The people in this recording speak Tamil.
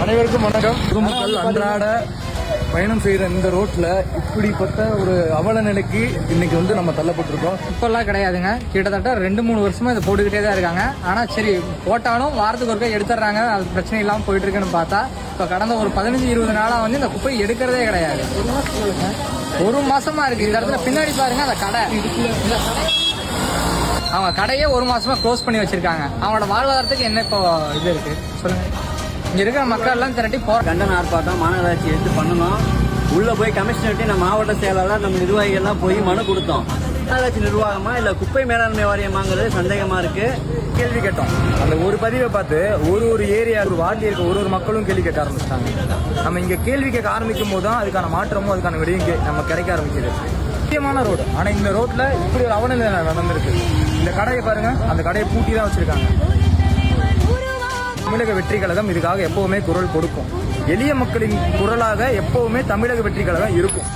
அனைவருக்கும் வணக்கம். பொதுமக்கள் அன்றாட பயணம் செய்யற இந்த ரோட்ல இப்படிப்பட்ட ஒரு அவல நிலைக்கு இன்னைக்கு வந்து நம்ம தள்ளப்பட்டிருக்கோம். இப்பெல்லாம் கிடையாதுங்க. கிட்டத்தட்ட ரெண்டு மூணு வருஷமா இதை போட்டுக்கிட்டே தான் இருக்காங்க. ஆனா சரி போட்டாலும் வாரத்துக்கு ஒருக்கா எடுத்துடுறாங்க. அது பிரச்சனை இல்லாம போயிட்டு இருக்குன்னு பார்த்தா இப்ப கடந்த ஒரு பதினஞ்சு இருபது நாளா வந்து இந்த குப்பை எடுக்கிறதே கிடையாது. ஒரு மாசமா இருக்கு. இந்த இடத்துல பின்னாடி பாருங்க அந்த கடை. கடை- அவங்க கடையே ஒரு மாசமா க்ளோஸ் பண்ணி வச்சிருக்காங்க. அவங்களோட வாழ்வாதாரத்துக்கு என்ன இப்போ இது இருக்கு? சொல்லுங்க. இங்க இருக்கிற மக்கள் எல்லாம் திரட்டி போற கண்டன ஆர்ப்பாட்டம் மாநகராட்சி எடுத்து பண்ணணும். உள்ள போய் கமிஷனர்கிட்ட நம்ம மாவட்ட செயலாளர் நம்ம நிர்வாகிகள்லாம் போய் மனு கொடுத்தோம். மாநகராட்சி நிர்வாகமா இல்ல குப்பை மேலாண்மை வாரியமாங்கிறது சந்தேகமா இருக்கு? கேள்வி கேட்டோம். அந்த ஒரு பதிவை பார்த்து ஒரு ஒரு ஏரியா ஒரு வார்டில் இருக்க ஒரு ஒரு மக்களும் கேள்வி கேட்க ஆரம்பிச்சிட்டாங்க. நம்ம இங்க கேள்வி கேட்க ஆரம்பிக்கும் போது தான் அதுக்கான மாற்றமும் அதுக்கான விடையும் நம்ம கிடைக்க ஆரம்பிக்குது. முக்கியமான ரோடு. ஆனா இந்த ரோட்ல இப்படி ஒரு அவலநிலை நடந்திருக்கு. இந்த கடையை பாருங்க அந்த கடையை பூட்டி தான் வச்சிருக்காங்க. தமிழக வெற்றி கழகம் இதுக்காக எப்பவுமே குரல் கொடுக்கும். எளிய மக்களின் குரலாக எப்பவுமே தமிழக வெற்றி கழகம் இருக்கும்.